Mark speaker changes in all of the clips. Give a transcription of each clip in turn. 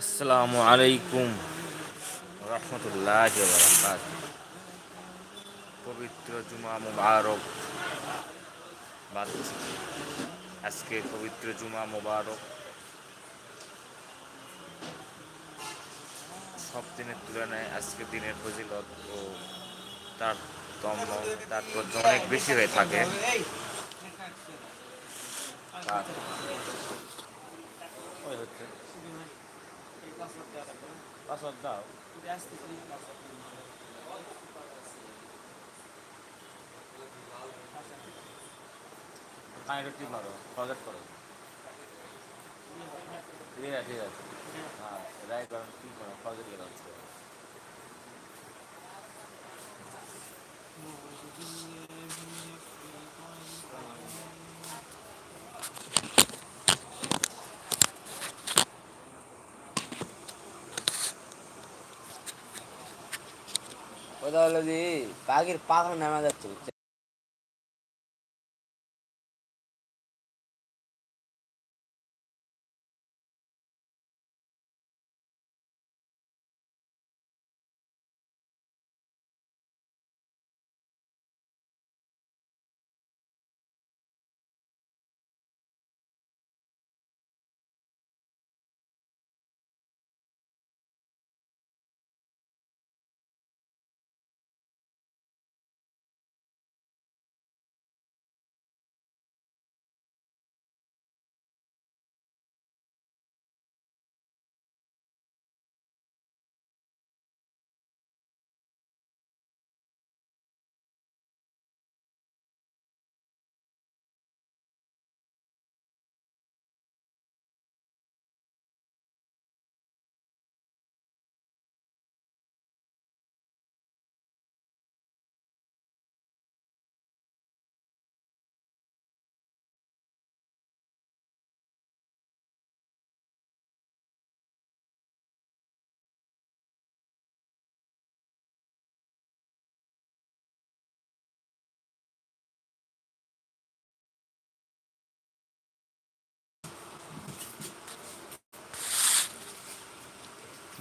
Speaker 1: আসসালামু আলাইকুম রহমতুল্লাহ পবিত্র জুমা মুবারক। আজকে পবিত্র জুমা মুবারক। সব দিনের তুলনায় আজকে দিনের ফজিলত ও তার তম তাৎপর্য অনেক বেশি হয়ে থাকে। হচ্ছে পাসওয়ার্ড দাও কানেক্টর টিপ মারো ফরগেট করো ঠিক আছে ঠিক আছে হ্যাঁ রাইট করো কি করো ফরগেট করে হচ্ছে
Speaker 2: কথা হলো যে পাখির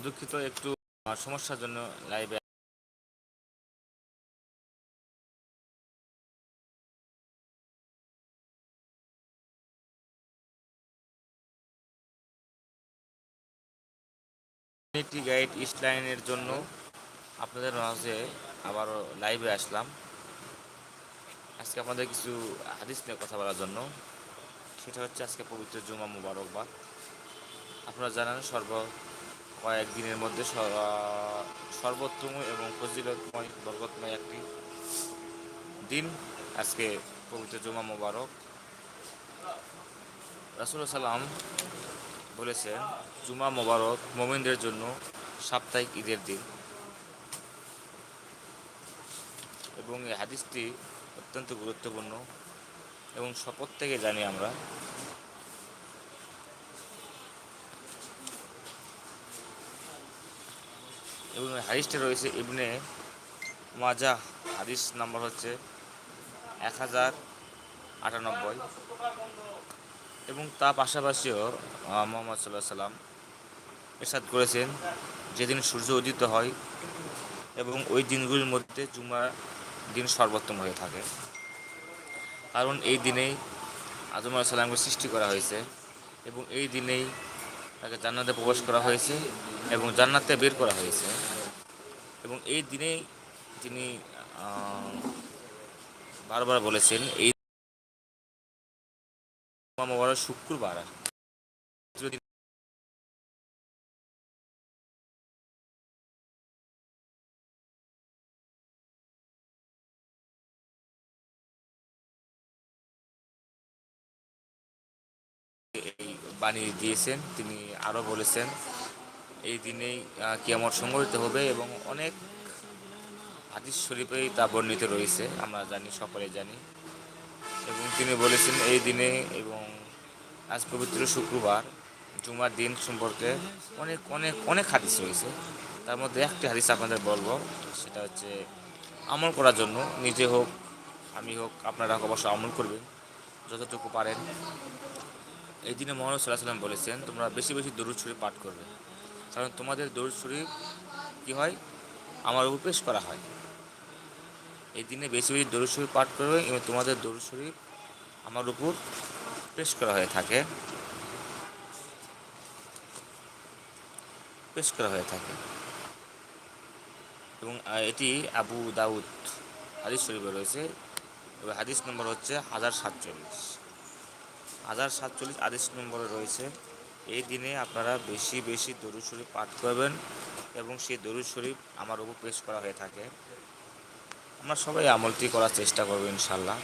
Speaker 1: দুঃখিত, একটু সমস্যার জন্য লাইভে কমিউনিটি গাইড ইস্ট লাইনের জন্য আপনাদের মাঝে আবারও লাইভে আসলাম। আজকে আপনাদের কিছু হাদিস নিয়ে কথা বলার জন্য। সেটা হচ্ছে আজকে পবিত্র জুমা মুবারকবাদ। আপনারা জানেন সর্ব কয়েক দিনের মধ্যে সর্বোত্তম এবং ফজিলতময় বরকতময় একটি দিন। আজকে পবিত্র জুমা মোবারক। রাসুল সাল্লাম বলেছেন, জুমা মোবারক মোমিনদের জন্য সাপ্তাহিক ঈদের দিন। এবং এই হাদিসটি অত্যন্ত গুরুত্বপূর্ণ এবং শপথ থেকে জানি আমরা এবং হাদিসটি রয়েছে ইবনে মাজা। হাদিস নাম্বার হচ্ছে এক হাজার আটানব্বই। এবং তা পাশাপাশিও মোহাম্মদ সাল্লাহ সাল্লাম এরশাদ করেছেন, যেদিন সূর্য উদিত হয় এবং ওই দিনগুলির মধ্যে জুমার দিন সর্বোত্তম হয়ে থাকে। কারণ এই দিনেই আজম সাল্লামকে সৃষ্টি করা হয়েছে এবং এই দিনেই তাকে জান্নাতে প্রবেশ করা হয়েছে এবং জান্নাতে বের করা হয়েছে। এবং এই দিনে তিনি বারবার বলেছেন, এই শুক্রবার। এই বাণী দিয়েছেন। তিনি আরও বলেছেন, এই দিনেই কিয়ামত সংগঠিত হবে এবং অনেক হাদিস শরীফেই তা বর্ণিত রয়েছে। আমরা জানি, সকলে জানি। এবং তিনি বলেছেন, এই দিনে এবং আজ পবিত্র শুক্রবার, জুমার দিন সম্পর্কে অনেক অনেক অনেক হাদিস রয়েছে। তার মধ্যে একটি হাদিস আপনাদের বলব, সেটা হচ্ছে, আমল করার জন্য নিজে হোক, আমি হোক, আপনারা অবশ্য আমল করবেন, যতটুকু পারেন। এই দিনে মোহাম্মদ সাল্লাহ সাল্লাম বলেছেন, তোমরা বেশি বেশি দরুদ শরীফ পাঠ করবে। কারণ তোমাদের দরুদ শরীফ কী হয়? আমার উপর পেশ করা হয়। এই দিনে বেশি বেশি দরুদ শরীফ পাঠ করবে এবং তোমাদের দরুদ শরীফ আমার উপর পেশ করা হয়ে থাকে। পেশ করা হয়ে থাকে। এবং এটি আবু দাউদ হাদিস শরীফে রয়েছে। হাদিস নম্বর হচ্ছে হাজার সাতচল্লিশ। হাজার সাতচল্লিশ হাদিস নম্বরে রয়েছে। এই দিনে আপনারা বেশি বেশি দরুদ শরীফ পাঠ করবেন এবং সেই দরুদ শরীফ আমার উপর পেশ করা হয়ে থাকে। আমরা সবাই আমলটি করার চেষ্টা করব ইনশাল্লাহ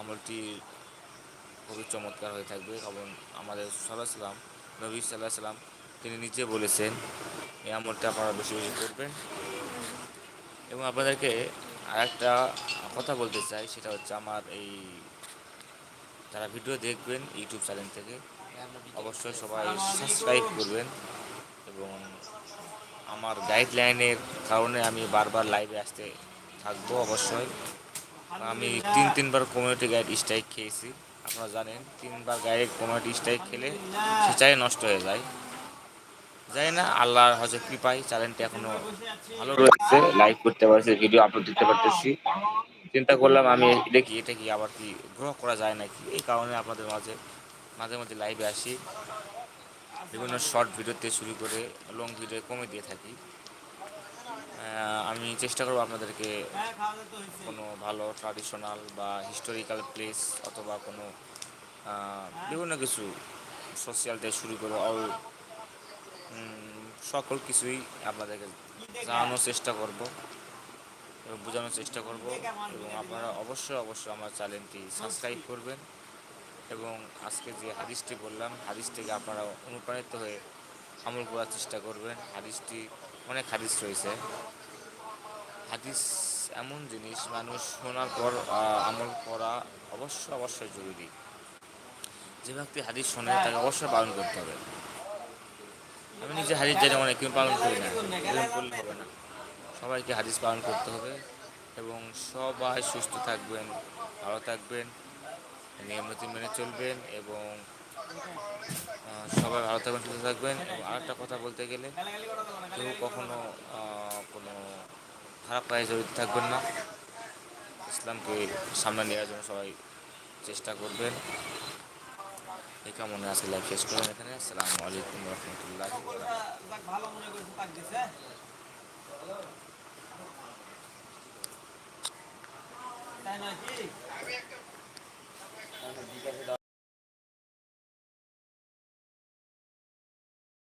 Speaker 1: আমলটি খুবই চমৎকার হয়ে থাকবে কারণ আমাদের সাল্লাহ সাল্লাম, নবী সাল্লাহ সাল্লাম, তিনি নিজে বলেছেন, এই আমলটা আপনারা বেশি বেশি করবেন। এবং আপনাদেরকে আরেকটা কথা বলতে চাই, সেটা হচ্ছে আমার এই যারা ভিডিও দেখবেন ইউটিউব চ্যানেল থেকে, অবশ্যই সবাই সাবস্ক্রাইব করবেন এবং আমার গাইডলাইনের কারণে আমি বারবার লাইভে আসতে থাকব অবশ্যই। আমি তিন, তিনবার কমিউনিটি গাইড স্ট্রাইক খেয়েছি, আপনারা জানেন, তিনবার গাইড কমিউনিটি স্ট্রাইক খেলে সেটাই নষ্ট হয়ে যায়। যাই না, আল্লাহর হজে কৃপায় চ্যানেলটি এখনও ভালো রয়েছে লাইভ করতে পারছি ভিডিও আপলোড দিতে পারতেছি। চিন্তা করলাম আমি দেখি এটা কি আবার কি গ্রহ করা যায় নাকি? এই কারণে আপনাদের মাঝে মাঝে মাঝে লাইভে আসি। বিভিন্ন শর্ট ভিডিওতে শুরু করে লং ভিডিও কমে দিয়ে থাকি। আমি চেষ্টা করব আপনাদেরকে কোনো ভালো ট্রাডিশনাল বা হিস্টোরিক্যাল প্লেস অথবা কোনো বিভিন্ন কিছু সোশ্যাল থেকে শুরু করে অল সকল কিছুই আপনাদেরকে জানানোর চেষ্টা করব। বোঝানোর চেষ্টা করব। এবং আপনারা অবশ্যই অবশ্যই আমার চ্যানেলটি সাবস্ক্রাইব করবেন। এবং আজকে যে হাদিসটি বললাম, হাদিস থেকে আপনারা অনুপ্রাণিত হয়ে আমল করার চেষ্টা করবেন। হাদিসটি, অনেক হাদিস রয়েছে। হাদিস এমন জিনিস, মানুষ শোনার পর আমল করা অবশ্যই অবশ্যই জরুরি। যে ব্যক্তি হাদিস শোনে, তাকে অবশ্যই পালন করতে হবে। আমি নিজে হাদিস জানি, অনেক কিন্তু পালন করি না। করলে হবে না। সবাইকে হাদিস পালন করতে হবে এবং সবাই সুস্থ থাকবেন, ভালো থাকবেন, নিয়মিত মেনে চলবেন এবং সবাই ভালো থাকবেন, সুস্থ থাকবেন। এবং আরেকটা কথা বলতে গেলে, কেউ কখনো কোনো খারাপ কাজে জড়িত থাকবেন না। ইসলামকে সামনে নেওয়ার জন্য সবাই চেষ্টা করবেন। এই কামনে আজকে লাইভ শেষ করলাম এখানে। আসসালামু আলাইকুম রহমতুল্লাহ
Speaker 3: ভালো মনে